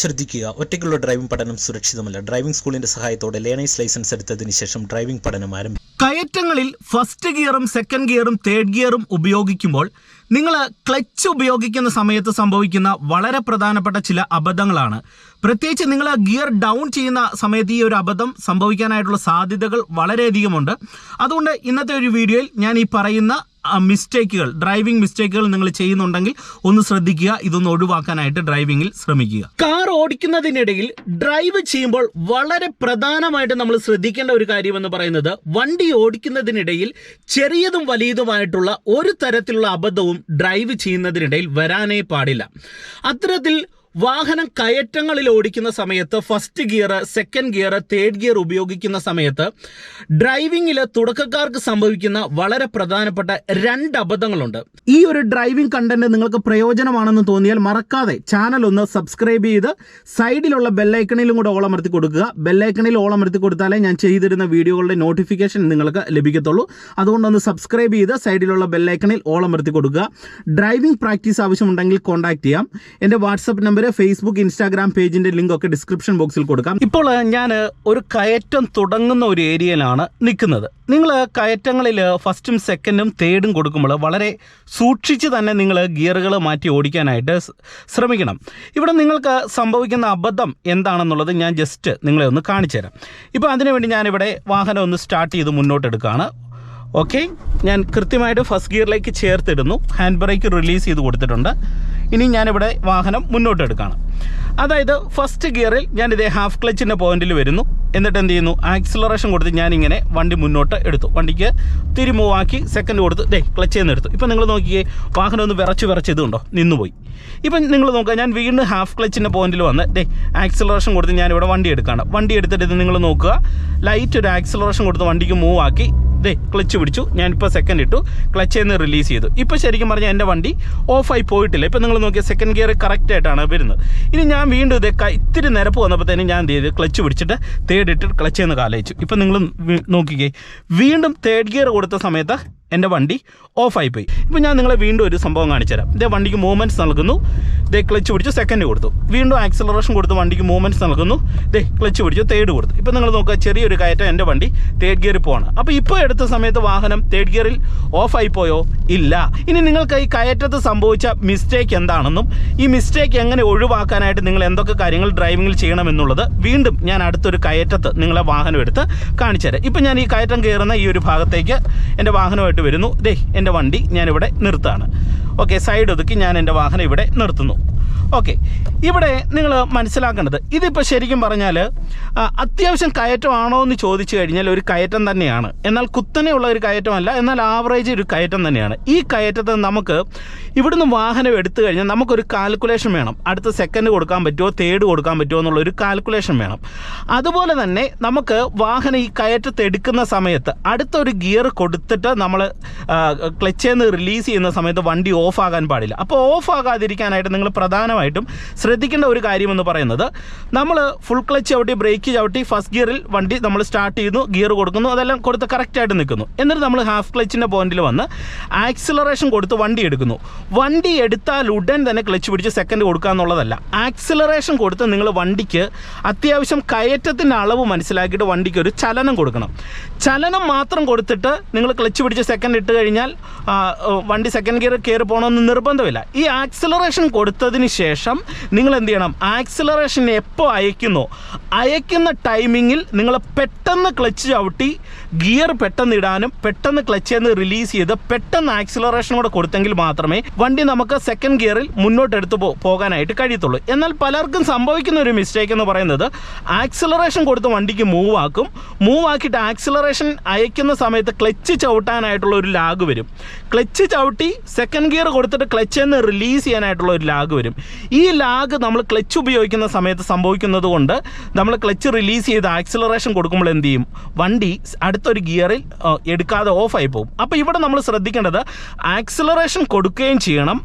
ശ്രദ്ധിക്കുക ഒറ്റയ്ക്കുള്ള ഡ്രൈവിംഗ് പഠനം സുരക്ഷിതമല്ല. ഡ്രൈവിംഗ് സ്കൂളിന്റെ സഹായത്തോടെ ലേണേഴ്സ് ലൈസൻസ് എടുത്തതിന് ശേഷം ഡ്രൈവിംഗ് പഠനം ആരംഭിക്കും കയറ്റങ്ങളിൽ ഫസ്റ്റ് ഗിയറും സെക്കൻഡ് ഗിയറും തേർഡ് ഗിയറും ഉപയോഗിക്കുമ്പോൾ നിങ്ങൾ ക്ലച്ച് ഉപയോഗിക്കുന്ന സമയത്ത് സംഭവിക്കുന്ന വളരെ പ്രധാനപ്പെട്ട ചില അബദ്ധങ്ങളാണ്. പ്രത്യേകിച്ച് നിങ്ങൾ ഗിയർ ഡൗൺ ചെയ്യുന്ന സമയത്ത് ഈ ഒരു അബദ്ധം സംഭവിക്കാനായിട്ടുള്ള സാധ്യതകൾ വളരെയധികമുണ്ട്. അതുകൊണ്ട് ഇന്നത്തെ ഒരു വീഡിയോയിൽ ഞാൻ ഈ പറയുന്ന മിസ്റ്റേക്കുകൾ ഡ്രൈവിംഗ് മിസ്റ്റേക്കുകൾ നിങ്ങൾ ചെയ്യുന്നുണ്ടെങ്കിൽ ഒന്ന് ശ്രദ്ധിക്കുക ഇതൊന്ന് ഒഴിവാക്കാനായിട്ട് ഡ്രൈവിംഗിൽ ശ്രമിക്കുക. കാർ ഓടിക്കുന്നതിനിടയിൽ ഡ്രൈവ് ചെയ്യുമ്പോൾ വളരെ പ്രധാനമായിട്ട് നമ്മൾ ശ്രദ്ധിക്കേണ്ട ഒരു കാര്യം എന്ന് പറയുന്നത് വണ്ടി ഓടിക്കുന്നതിനിടയിൽ ചെറിയതും വലിയതുമായിട്ടുള്ള ഒരു തരത്തിലുള്ള അബദ്ധവും ഡ്രൈവ് ചെയ്യുന്നതിനിടയിൽ വരാനേ പാടില്ല. അത്തരത്തിൽ വാഹനം കയറ്റങ്ങളിൽ ഓടിക്കുന്ന സമയത്ത് first gear second gear third gear ഉപയോഗിക്കുന്ന സമയത്ത് ഡ്രൈവിംഗിൽ തുടക്കക്കാർക്ക് സംഭവിക്കുന്ന വളരെ പ്രധാനപ്പെട്ട രണ്ട് അബദ്ധങ്ങളുണ്ട്. ഈ ഒരു ഡ്രൈവിംഗ് കണ്ടന്റ് നിങ്ങൾക്ക് പ്രയോജനമാണെന്ന് തോന്നിയാൽ മറക്കാതെ ചാനൽ ഒന്ന് സബ്സ്ക്രൈബ് ചെയ്ത് സൈഡിലുള്ള ബെല്ലൈക്കണിലും കൂടെ ഓളമർത്തി കൊടുക്കുക. ബെല്ലൈക്കണിൽ ഓളമർത്തി കൊടുത്താലേ ഞാൻ ചെയ്തിരുന്ന വീഡിയോകളുടെ നോട്ടിഫിക്കേഷൻ നിങ്ങൾക്ക് ലഭിക്കത്തുള്ളൂ. അതുകൊണ്ടൊന്ന് സബ്സ്ക്രൈബ് ചെയ്ത് സൈഡിലുള്ള ബെല്ലൈക്കണിൽ ഓളമർത്തി കൊടുക്കുക. ഡ്രൈവിംഗ് പ്രാക്ടീസ് ആവശ്യമുണ്ടെങ്കിൽ കോൺടാക്ട് ചെയ്യാം. എന്റെ വാട്സപ്പ് നമ്പർ ഫേസ്ബുക്ക് ഇൻസ്റ്റാഗ്രാം പേജിന്റെ ലിങ്ക് ഒക്കെ ഡിസ്ക്രിപ്ഷൻ ബോക്സിൽ കൊടുക്കാം. ഇപ്പോൾ ഞാൻ ഒരു കയറ്റം തുടങ്ങുന്ന ഒരു ഏരിയയിലാണ് നിൽക്കുന്നത്. നിങ്ങൾ കയറ്റങ്ങളിൽ ഫസ്റ്റും സെക്കൻഡും തേർഡും കൊടുക്കുമ്പോൾ വളരെ സൂക്ഷിച്ച് തന്നെ നിങ്ങൾ ഗിയറുകൾ മാറ്റി ഓടിക്കാനായിട്ട് ശ്രമിക്കണം. ഇവിടെ നിങ്ങൾക്ക് സംഭവിക്കുന്ന അബദ്ധം എന്താണെന്നുള്ളത് ഞാൻ ജസ്റ്റ് നിങ്ങളെ ഒന്ന് കാണിച്ചു തരാം ഇപ്പോൾ അതിനുവേണ്ടി ഞാനിവിടെ വാഹനം ഒന്ന് സ്റ്റാർട്ട് ചെയ്ത് മുന്നോട്ടെടുക്കുകയാണ്. ഓക്കെ? ഞാൻ കൃത്യമായിട്ട് ഫസ്റ്റ് ഗിയറിലേക്ക് ചേർത്തിടുന്നു. ഹാൻഡ് ബ്രേക്ക് റിലീസ് ചെയ്ത് കൊടുത്തിട്ടുണ്ട്. ഇനി ഞാനിവിടെ വാഹനം മുന്നോട്ട് എടുക്കുകയാണ് അതായത് ഫസ്റ്റ് ഗിയറിൽ ഞാനിതേ ഹാഫ് ക്ലച്ചിന്റെ പോയിന്റിൽ വരുന്നു. എന്നിട്ട് എന്ത് ചെയ്യുന്നു? ആക്സിലറേഷൻ കൊടുത്ത് ഞാനിങ്ങനെ വണ്ടി മുന്നോട്ട് എടുത്തു. വണ്ടിക്ക് തിരി മൂവ് ആക്കി സെക്കൻഡ് കൊടുത്ത് ഡേ ക്ലച്ച് ചെയ്യുന്ന എടുത്തു. ഇപ്പം നിങ്ങൾ നോക്കിയേ വാഹനം ഒന്ന് വിറച്ച് വിറച്ച് ഇതുണ്ടോ? നിന്നുപോയി. ഇപ്പം നിങ്ങൾ നോക്കുക ഞാൻ വീണ്ടും ഹാഫ് ക്ലച്ചിന്റെ പോയിന്റിൽ വന്ന് ഡേ ആക്സിലറേഷൻ കൊടുത്ത് ഞാനിവിടെ വണ്ടി എടുക്കുകയാണ്. വണ്ടി എടുത്തിട്ട് നിങ്ങൾ നോക്കുക. ലൈറ്റ് ഒരു ആക്സിലറേഷൻ കൊടുത്ത് വണ്ടിക്ക് മൂവ് ആക്കി ദേ ക്ലച്ച് പിടിച്ചു. ഞാനിപ്പോൾ സെക്കൻഡ് ഇട്ടു. ക്ലച്ച് നിന്ന് റിലീസ് ചെയ്തു. ഇപ്പോൾ ശരിക്കും പറഞ്ഞാൽ എന്റെ വണ്ടി ഓഫായി പോയിട്ടില്ല. ഇപ്പോൾ നിങ്ങൾ നോക്കിയ സെക്കൻഡ് ഗിയർ കറക്റ്റ് ആയിട്ടാണ് വരുന്നത്. ഇനി ഞാൻ വീണ്ടും ഇത് ഇത്തിരി നിരപ്പ് വന്നപ്പോൾ തന്നെ ഞാൻ എന്ത് ചെയ്തു? ക്ലച്ച് പിടിച്ചിട്ട് തേർഡ് ഇട്ടിട്ട് ക്ലച്ച് ചെയ്യുന്ന കാലയച്ചു. ഇപ്പം നിങ്ങൾ നോക്കിക്കേ. വീണ്ടും തേർഡ് ഗിയർ കൊടുത്ത സമയത്ത് എന്റെ വണ്ടി ഓഫായി പോയി ഇപ്പോൾ ഞാൻ നിങ്ങളെ വീണ്ടും ഒരു സംഭവം കാണിച്ചു തരാം. ഇതേ വണ്ടിക്ക് മൂവ്മെന്റ്സ് നൽകുന്നു. ദേ ക്ലച്ച് പിടിച്ചു സെക്കൻഡ് കൊടുത്തു. വീണ്ടും ആക്സലറേഷൻ കൊടുത്ത് വണ്ടിക്ക് മൂവ്മെന്റ്സ് നൽകുന്നു. ദേ ക്ലച്ച് പിടിച്ചു തേർഡ് കൊടുത്തു. ഇപ്പോൾ നിങ്ങൾ നോക്കുക ചെറിയൊരു കയറ്റം എന്റെ വണ്ടി തേർഡ് ഗിയറിൽ പോവാണ്. അപ്പോൾ ഇപ്പോൾ എടുത്ത സമയത്ത് വാഹനം തേർഡ് ഗിയറിൽ ഓഫായി പോയോ? ഇല്ല. ഇനി നിങ്ങൾക്ക് ഈ കയറ്റത്ത് സംഭവിച്ച മിസ്റ്റേക്ക് എന്താണെന്നും ഈ മിസ്റ്റേക്ക് എങ്ങനെ ഒഴിവാക്കാനായിട്ട് നിങ്ങൾ എന്തൊക്കെ കാര്യങ്ങൾ ഡ്രൈവിങ്ങിൽ ചെയ്യണമെന്നുള്ളത് വീണ്ടും ഞാൻ അടുത്തൊരു കയറ്റത്ത് നിങ്ങളെ വാഹനം എടുത്ത് കാണിച്ചു തരാം. ഇപ്പം ഞാൻ ഈ കയറ്റം കയറുന്ന ഈ ഒരു ഭാഗത്തേക്ക് എന്റെ വാഹനമായിട്ട് വരുന്നു. ദേ എന്റെ വണ്ടി ഞാനിവിടെ നിർത്തുകയാണ്. ഓക്കെ സൈഡ് ഒതുക്കി ഞാൻ എന്റെ വാഹനം ഇവിടെ നിർത്തുന്നു. ഓക്കെ. ഇവിടെ നിങ്ങൾ മനസ്സിലാക്കേണ്ടത് ഇതിപ്പോൾ ശരിക്കും പറഞ്ഞാൽ അത്യാവശ്യം കയറ്റമാണോ എന്ന് ചോദിച്ചു കഴിഞ്ഞാൽ ഒരു കയറ്റം തന്നെയാണ്. എന്നാൽ കുത്തനെയുള്ള ഒരു കയറ്റമല്ല എന്നാൽ ആവറേജ് ഒരു കയറ്റം തന്നെയാണ്. ഈ കയറ്റത്ത് നമുക്ക് ഇവിടുന്ന് വാഹനം എടുത്തു കഴിഞ്ഞാൽ നമുക്കൊരു കാൽക്കുലേഷൻ വേണം. അടുത്ത സെക്കൻഡ് കൊടുക്കാൻ പറ്റുമോ തേർഡ് കൊടുക്കാൻ പറ്റുമോ എന്നുള്ള ഒരു കാൽക്കുലേഷൻ വേണം. അതുപോലെ തന്നെ നമുക്ക് വാഹനം ഈ കയറ്റത്ത് എടുക്കുന്ന സമയത്ത് അടുത്തൊരു ഗിയർ കൊടുത്തിട്ട് നമ്മൾ ക്ലച്ചിൽ നിന്ന് റിലീസ് ചെയ്യുന്ന സമയത്ത് വണ്ടി ഓഫ് പാടില്ല. അപ്പോൾ ഓഫ് ആകാതിരിക്കാനായിട്ട് നിങ്ങൾ പ്രധാനമായിട്ടും ശ്രദ്ധിക്കേണ്ട ഒരു കാര്യമെന്ന് പറയുന്നത് നമ്മൾ ഫുൾ ക്ലച്ച് ചവിട്ടി ബ്രേക്ക് ചവിട്ടി ഫസ്റ്റ് ഗിയറിൽ വണ്ടി നമ്മൾ സ്റ്റാർട്ട് ചെയ്യുന്നു ഗിയർ കൊടുക്കുന്നു അതെല്ലാം കൊടുത്ത് കറക്റ്റായിട്ട് നിൽക്കുന്നു. എന്നിട്ട് നമ്മൾ ഹാഫ് ക്ലച്ചിന്റെ പോയിന്റിൽ വന്ന് ആക്സിലറേഷൻ കൊടുത്ത് വണ്ടി എടുക്കുന്നു. വണ്ടി എടുത്താൽ ഉടൻ തന്നെ ക്ലച്ച് പിടിച്ച് സെക്കൻഡ് കൊടുക്കുക എന്നുള്ളതല്ല. ആക്സിലറേഷൻ കൊടുത്ത് നിങ്ങൾ വണ്ടിക്ക് അത്യാവശ്യം കയറ്റത്തിന്റെ അളവ് മനസ്സിലാക്കിയിട്ട് വണ്ടിക്ക് ഒരു ചലനം കൊടുക്കണം. ചലനം മാത്രം കൊടുത്തിട്ട് നിങ്ങൾ ക്ലച്ച് പിടിച്ച് സെക്കൻഡ് ഇട്ട് കഴിഞ്ഞാൽ വണ്ടി സെക്കൻഡ് ഗിയർ കയറി പോകണമെന്ന് നിർബന്ധമില്ല. ഈ ആക്സിലറേഷൻ കൊടുത്തതിന് ശേഷം നിങ്ങൾ എന്ത് ചെയ്യണം? ആക്സിലറേഷൻ എപ്പോൾ അയക്കുന്നോ അയക്കുന്ന ടൈമിങ്ങിൽ നിങ്ങൾ പെട്ടെന്ന് ക്ലച്ച് ചവിട്ടി ഗിയർ പെട്ടെന്ന് ഇടാനും പെട്ടെന്ന് ക്ലച്ച് നിന്ന് റിലീസ് ചെയ്ത് പെട്ടെന്ന് ആക്സിലറേഷൻ കൂടെ കൊടുത്തെങ്കിൽ മാത്രമേ വണ്ടി നമുക്ക് സെക്കൻഡ് ഗിയറിൽ മുന്നോട്ട് എടുത്തു പോകാനായിട്ട് കഴിയത്തുള്ളൂ. എന്നാൽ പലർക്കും സംഭവിക്കുന്ന ഒരു മിസ്റ്റേക്ക് എന്ന് പറയുന്നത് ആക്സിലറേഷൻ കൊടുത്ത് വണ്ടിക്ക് മൂവ് ആക്കും. മൂവ് ആക്കിയിട്ട് ആക്സിലറേഷൻ അയക്കുന്ന സമയത്ത് ക്ലച്ച് ചവിട്ടാനായിട്ടുള്ള ഒരു ലാഗ് വരും. ക്ലച്ച് ചവിട്ടി സെക്കൻഡ് ഗിയർ കൊടുത്തിട്ട് ക്ലച്ച് എന്ന് റിലീസ് ചെയ്യാനായിട്ടുള്ള ഒരു ലാഗ് വരും. ഈ ലാഗ് നമ്മൾ ക്ലച്ച് ഉപയോഗിക്കുന്ന സമയത്ത് സംഭവിക്കുന്നത് കൊണ്ട് നമ്മൾ ക്ലച്ച് റിലീസ് ചെയ്ത് ആക്സിലറേഷൻ കൊടുക്കുമ്പോൾ എന്ത് ചെയ്യും? വണ്ടി അടുത്തൊരു ഗിയറിൽ എടുക്കാതെ ഓഫായി പോകും. അപ്പോൾ ഇവിടെ നമ്മൾ ശ്രദ്ധിക്കേണ്ടത് ആക്സിലറേഷൻ കൊടുക്കുകയും ചെയ്യണം.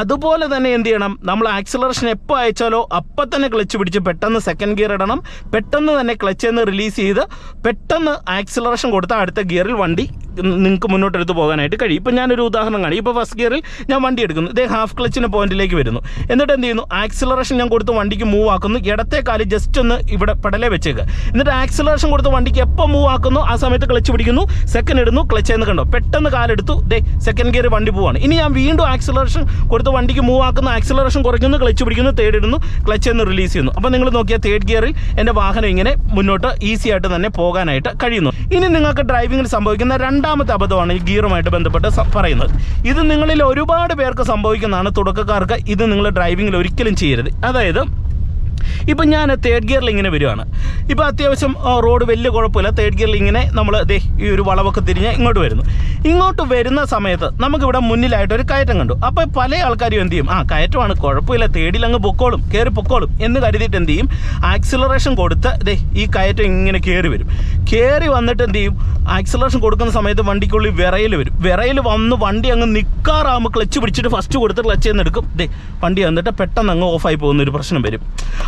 അതുപോലെ തന്നെ എന്ത് ചെയ്യണം? നമ്മൾ ആക്സിലറേഷൻ എപ്പോൾ അയച്ചാലോ അപ്പം തന്നെ ക്ലച്ച് പിടിച്ച് പെട്ടെന്ന് സെക്കൻഡ് ഗിയർ ഇടണം. പെട്ടെന്ന് തന്നെ ക്ലച്ചിൽ നിന്ന് റിലീസ് ചെയ്ത് പെട്ടെന്ന് ആക്സിലറേഷൻ കൊടുത്താൽ അടുത്ത ഗിയറിൽ വണ്ടി നിങ്ങൾക്ക് മുന്നോട്ടെടുത്ത് പോകാനായിട്ട് കഴിയും. ഇപ്പം ഞാനൊരു ഉദാഹരണം കാണി ഇപ്പോൾ ഫസ്റ്റ് ഗിയറിൽ ഞാൻ വണ്ടി എടുക്കുന്നു. ഇതേ ഹാഫ് ക്ലച്ചിന്റെ പോയിന്റിലേക്ക് വരുന്നു. എന്നിട്ട് എന്ത് ചെയ്യുന്നു? ആക്സിലറേഷൻ ഞാൻ കൊടുത്ത് വണ്ടിക്ക് മൂവ് ആക്കുന്നു. ഇടത്തെ കാൽ ജസ്റ്റ് ഒന്ന് ഇവിടെ പെടലേ വെച്ചേക്ക്. എന്നിട്ട് ആക്സിലറേഷൻ കൊടുത്ത് വണ്ടിക്ക് എപ്പോൾ മൂവ് ആക്കുന്നു? ആ സമയത്ത് ക്ലച്ച് പിടിക്കുന്നു. സെക്കൻഡ് ഇടുന്നു. ക്ലച്ച് എന്ന് കണ്ടോ? പെട്ടെന്ന് കാലെടുത്തു. ദേ സെക്കൻഡ് ഗിയർ വണ്ടി പോവാണ്. ഇനി ഞാൻ വീണ്ടും ആക്സിലറേഷൻ കൊടുത്ത് വണ്ടിക്ക് മൂവ് ആക്കുന്നു. ആക്സിലറേഷൻ കുറയ്ക്കുന്നു. ക്ലച്ച് പിടിക്കുന്നു. തേർഡ് ഇടുന്നു. ക്ലച്ച് എന്ന് റിലീസ് ചെയ്യുന്നു. അപ്പോൾ നിങ്ങൾ നോക്കിയാൽ തേർഡ് ഗിയറിൽ എന്റെ വാഹനം ഇങ്ങനെ മുന്നോട്ട് ഈസി ആയിട്ട് തന്നെ പോകാനായിട്ട് കഴിയുന്നു. ഇനി നിങ്ങൾക്ക് ഡ്രൈവിംഗിൽ സംഭവിക്കുന്ന രണ്ടാമത്തെ അബദ്ധമാണ് ഈ ഗിയറുമായിട്ട് ബന്ധപ്പെട്ട് പറയുന്നത്. ഇത് നിങ്ങളിൽ ഒരുപാട് പേർക്ക് സംഭവിക്കുന്നതാണ്. തുടക്കക്കാർക്ക് ഇത് നിങ്ങൾ ഡ്രൈവിങ്ങിൽ ഒരിക്കലും ചെയ്യരുത്. അതായത് ഇപ്പം ഞാൻ തേർഡ് ഗിയറിൽ ഇങ്ങനെ വരുവാണ് ഇപ്പോൾ അത്യാവശ്യം റോഡ് വലിയ കുഴപ്പമില്ല. തേർഡ് ഗിയറിൽ ഇങ്ങനെ നമ്മൾ ദേ ഈ ഒരു വളവൊക്കെ തിരിഞ്ഞ് ഇങ്ങോട്ട് വരുന്നു. ഇങ്ങോട്ട് വരുന്ന സമയത്ത് നമുക്കിവിടെ മുന്നിലായിട്ട് ഒരു കയറ്റം കണ്ടു. അപ്പോൾ പല ആൾക്കാരും എന്ത് ചെയ്യും? ആ കയറ്റമാണ്. കുഴപ്പമില്ല. തേടിയിൽ അങ്ങ് പൊക്കോളും. കയറി പൊക്കോളും. എന്ന് കരുതിയിട്ട് എന്ത് ചെയ്യും? ആക്സിലറേഷൻ കൊടുത്ത് ദേ ഈ കയറ്റം ഇങ്ങനെ കയറി വരും. കയറി വന്നിട്ട് എന്ത് ചെയ്യും? ആക്സലേഷൻ കൊടുക്കുന്ന സമയത്ത് വണ്ടിക്കുള്ളിൽ വിറയിൽ വരും. വിറയിൽ വന്ന് വണ്ടി അങ്ങ് നിൽക്കാറാകുമ്പോൾ ക്ലച്ച് പിടിച്ചിട്ട് ഫസ്റ്റ് കൊടുത്ത് ക്ലച്ച് ചെയ്യുന്ന എടുക്കും. ദേ വണ്ടി വന്നിട്ട് പെട്ടെന്ന് അങ്ങ് ഓഫായി പോകുന്ന ഒരു പ്രശ്നം വരും.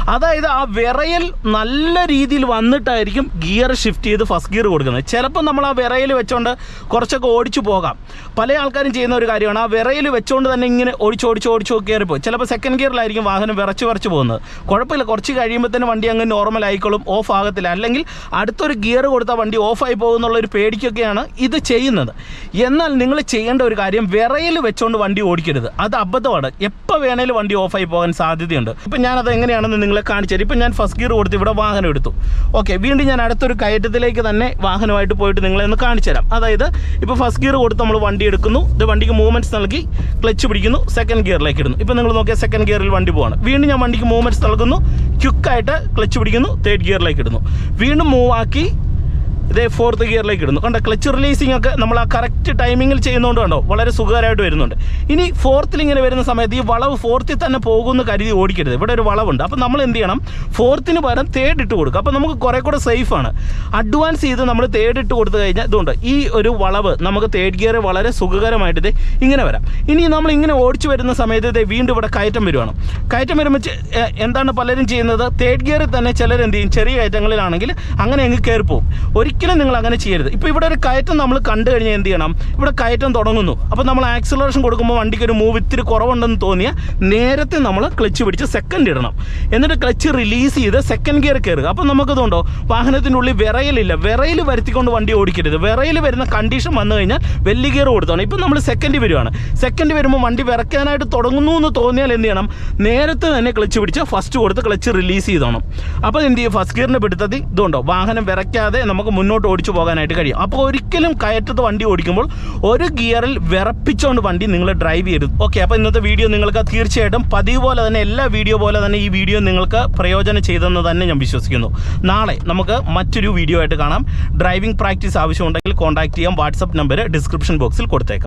അതായത് ആ വിറയിൽ നല്ല രീതിയിൽ വന്നിട്ടായിരിക്കും ഗിയർ ഷിഫ്റ്റ് ചെയ്ത് ഫസ്റ്റ് ഗിയർ കൊടുക്കുന്നത്. ചിലപ്പോൾ നമ്മൾ ആ വിറയിൽ വെച്ചുകൊണ്ട് കുറച്ചൊക്കെ ഓടിച്ചു പോകാം. പല ആൾക്കാരും ചെയ്യുന്ന ഒരു കാര്യമാണ് ആ വിറയിൽ വെച്ചുകൊണ്ട് തന്നെ ഇങ്ങനെ ഓടിച്ച് ഓടിച്ച് ഓടിച്ച് കയറിപ്പോയി ചിലപ്പോൾ സെക്കൻഡ് ഗിയറിലായിരിക്കും വാഹനം വിറച്ച് വിറച്ച് പോകുന്നത്. കുഴപ്പമില്ല കുറച്ച് കഴിയുമ്പോൾ തന്നെ വണ്ടി അങ്ങ് നോർമൽ ആയിക്കോളും ഓഫ് ആകത്തില്ല. അല്ലെങ്കിൽ അടുത്തൊരു ഗിയർ കൊടുത്താൽ വണ്ടി ഓഫായി പോകുന്നുള്ള ഒരു പേടിക്കൊക്കെയാണ് ഇത് ചെയ്യുന്നത്. എന്നാൽ നിങ്ങൾ ചെയ്യേണ്ട ഒരു കാര്യം വിറയിൽ വെച്ചുകൊണ്ട് വണ്ടി ഓടിക്കരുത്. അത് അബദ്ധമാണ്. എപ്പോൾ വേണേലും വണ്ടി ഓഫായി പോകാൻ സാധ്യതയുണ്ട്. ഇപ്പം ഞാനത് എങ്ങനെയാണെന്ന് നിങ്ങളെ കാണിച്ചു തരും. ഇപ്പം ഞാൻ ഫസ്റ്റ് ഗിയർ കൊടുത്ത് ഇവിടെ വാഹനം എടുത്തു. ഓക്കെ വീണ്ടും ഞാൻ അടുത്തൊരു കയറ്റത്തിലേക്ക് തന്നെ വാഹനമായിട്ട് പോയിട്ട് നിങ്ങളെ ഒന്ന് കാണിച്ചു തരാം. അതായത് ഇപ്പോൾ ഫസ്റ്റ് ഗിയർ കൊടുത്ത് നമ്മൾ വണ്ടി എടുക്കുന്നു. ഇത് വണ്ടിക്ക് മൂവ്മെന്റ്സ് നൽകി ക്ലച്ച് പിടിക്കുന്നു. സെക്കൻഡ് ഗിയറിലേക്ക് ഇടുന്നു. ഇപ്പോൾ നിങ്ങൾ നോക്കിയാൽ സെക്കൻഡ് ഗിയറിൽ വണ്ടി പോവാണ്. വീണ്ടും ഞാൻ വണ്ടിക്ക് മൂവ്മെന്റ്സ് നൽകുന്നു. ക്യുക്കായിട്ട് ക്ലച്ച് പിടിക്കുന്നു. തേർഡ് ഗിയറിലേക്ക് ഇടുന്നു. വീണ്ടും മൂവ് ആക്കി ഇതേ ഫോർത്ത് ഗിയറിലേക്ക് ഇടുന്നു. കണ്ടോ ക്ലച്ച് റിലീസിംഗ് ഒക്കെ നമ്മൾ ആ കറക്റ്റ് ടൈമിങ്ങിൽ ചെയ്യുന്നതുകൊണ്ട് കണ്ടോ വളരെ സുഖകരമായിട്ട് വരുന്നുണ്ട്. ഇനി ഫോർത്തിൽ ഇങ്ങനെ വരുന്ന സമയത്ത് ഈ വളവ് ഫോർത്തിൽ തന്നെ പോകുമെന്ന് കരുതി ഓടിക്കരുത്. ഇവിടെ ഒരു വളവുണ്ട്. അപ്പോൾ നമ്മൾ എന്ത് ചെയ്യണം? ഫോർത്തിന് പകരം തേർഡ് ഇട്ട് കൊടുക്കുക. അപ്പോൾ നമുക്ക് കുറേ കൂടെ സേഫാണ് അഡ്വാൻസ് ചെയ്ത് നമ്മൾ തേർഡ് ഇട്ട് കൊടുത്തു കഴിഞ്ഞാൽ ഇതുകൊണ്ട് ഈ ഒരു വളവ് നമുക്ക് തേർഡ് ഗിയർ വളരെ സുഖകരമായിട്ട് ഇത് ഇങ്ങനെ വരാം. ഇനി നമ്മൾ ഇങ്ങനെ ഓടിച്ചു വരുന്ന സമയത്ത് ഇത് വീണ്ടും ഇവിടെ കയറ്റം വരുവാണ്. കയറ്റം വരുമ്പോൾ എന്താണ് പലരും ചെയ്യുന്നത്? തേർഡ് ഗിയറിൽ തന്നെ ചിലരെന്ത് ചെയ്യും? ചെറിയ കയറ്റങ്ങളിലാണെങ്കിൽ അങ്ങനെ അങ്ങ് കയറിപ്പോവും. പോകും ഒരിക്കലും നിങ്ങൾ അങ്ങനെ ചെയ്യരുത്. ഇപ്പോൾ ഇവിടെ ഒരു കയറ്റം നമ്മൾ കണ്ടു കഴിഞ്ഞാൽ എന്ത് ചെയ്യണം? ഇവിടെ കയറ്റം തുടങ്ങുന്നു. അപ്പോൾ നമ്മൾ ആക്സിലറേഷൻ കൊടുക്കുമ്പോൾ വണ്ടിക്ക് ഒരു മൂവ് ഇത്തിരി കുറവുണ്ടെന്ന് തോന്നിയാൽ നേരത്തെ നമ്മൾ ക്ലച്ച് പിടിച്ച് സെക്കൻഡ് ഇടണം. എന്നിട്ട് ക്ലച്ച് റിലീസ് ചെയ്ത് സെക്കൻഡ് ഗിയർ കയറുക. അപ്പോൾ നമുക്കതുകൊണ്ടോ വാഹനത്തിന്റെ ഉള്ളിൽ വിറയിലില്ല. വിറയിൽ വരുത്തിക്കൊണ്ട് വണ്ടി ഓടിക്കരുത്. വിറയിൽ വരുന്ന കണ്ടീഷൻ വന്നു കഴിഞ്ഞാൽ വലിയ ഗിയർ കൊടുത്താണ്. ഇപ്പം നമ്മൾ സെക്കൻഡ് വരുവാണ്. സെക്കൻഡ് വരുമ്പോൾ വണ്ടി വിറയ്ക്കാനായിട്ട് തുടങ്ങുന്നു എന്ന് തോന്നിയാൽ എന്ത് ചെയ്യണം? നേരത്തെ തന്നെ ക്ലച്ച് പിടിച്ച് ഫസ്റ്റ് കൊടുത്ത് ക്ലച്ച് റിലീസ് ചെയ്തോണം. അപ്പോൾ എന്ത് ചെയ്യും? ഫസ്റ്റ് ഗിയറിന്റെ പിടുത്തത്തിൽ ഇതുണ്ടോ? വാഹനം വിറയ്ക്കാതെ നമുക്ക് മുന്നോട്ട് ഓടിച്ചു പോകാനായിട്ട് കഴിയും. അപ്പോൾ ഒരിക്കലും കയറ്റത്ത് വണ്ടി ഓടിക്കുമ്പോൾ ഒരു ഗിയറിൽ വിറപ്പിച്ചുകൊണ്ട് വണ്ടി നിങ്ങൾ ഡ്രൈവ് ചെയ്യരുത് ഓക്കെ അപ്പോൾ ഇന്നത്തെ വീഡിയോ നിങ്ങൾക്ക് തീർച്ചയായിട്ടും പതിവ് പോലെ തന്നെ എല്ലാ വീഡിയോ പോലെ തന്നെ ഈ വീഡിയോ നിങ്ങൾക്ക് പ്രയോജനം ചെയ്തെന്ന് തന്നെ ഞാൻ വിശ്വസിക്കുന്നു. നാളെ നമുക്ക് മറ്റൊരു വീഡിയോ ആയിട്ട് കാണാം. ഡ്രൈവിംഗ് പ്രാക്ടീസ് ആവശ്യമുണ്ടെങ്കിൽ കോൺടാക്ട് ചെയ്യാം. വാട്സപ്പ് നമ്പർ ഡിസ്ക്രിപ്ഷൻ ബോക്സിൽ കൊടുത്തേക്കാം.